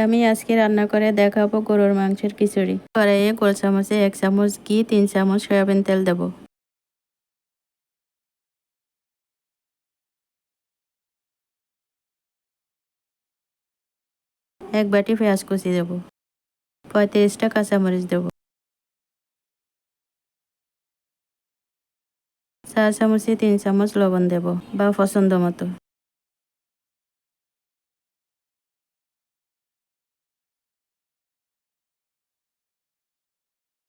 আমি আজকে রান্না করে দেখাবো গরুর মাংসের খিচুড়ি। কড়াইয়ে গোল চামচে এক চামচ ঘি, তিন চামচ সয়াবিন তেল দেব। এক বাটি পেঁয়াজ কুচি দেব। পঁয়ত্রিশটা কাঁচামরিচ দেব। চার চামচে তিন চামচ লবণ দেব, বা পছন্দ মতো।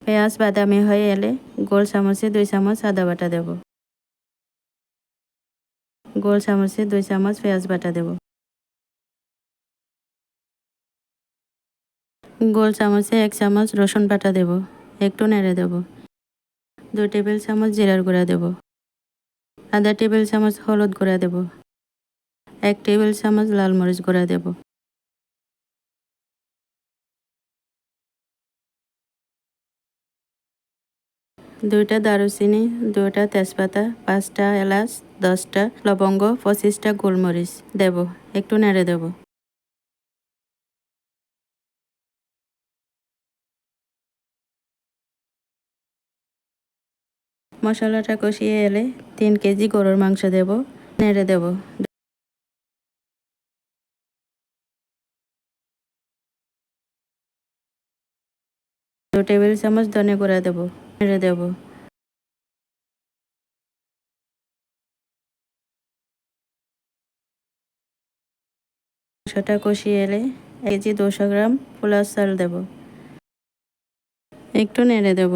পেঁয়াজ, বাদামি হয়ে এলে গোল চামচে দুই চামচ আদা বাটা দেব। গোল চামচে দুই চামচ পেঁয়াজ বাটা দেব। গোল চামচে এক চামচ রসুন বাটা দেব। একটু নেড়ে দেব। দুই টেবিল চামচ জিরার গুঁড়া দেব। আধা টেবিল চামচ হলুদ গুঁড়া দেব। এক টেবিল চামচ লাল মরিচ গুঁড়া দেব। দুইটা দারুচিনি, দুইটা তেজপাতা, পাঁচটা এলাচ, দশটা লবঙ্গ, পঁচিশটা গোলমরিচ। দেব, একটু নেড়ে দেব। মশলাটা কষিয়ে এলে তিন কেজি গরুর মাংস দেব, নেড়ে দেব। দু টেবিল চামচ ধনে গুঁড়া দেব। নেড়ে দেব। মাংসটা কষিয়ে এলে এক কেজি দুশো গ্রাম পোলাও চাল দেব। একটু নেড়ে দেব।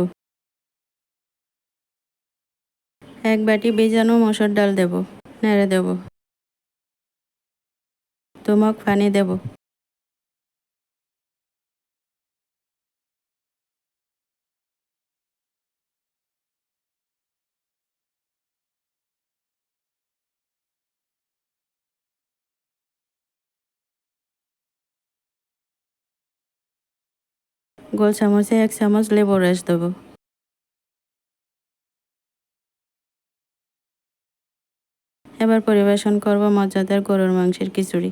এক বাটি বেজানো মসুর ডাল দেব। নেড়ে দেব। তুমক পানি দেব। গোল চামচে এক চামচ লেবু রস দেবো। এবার পরিবেশন করব মজাদার গরুর মাংসের খিচুড়ি।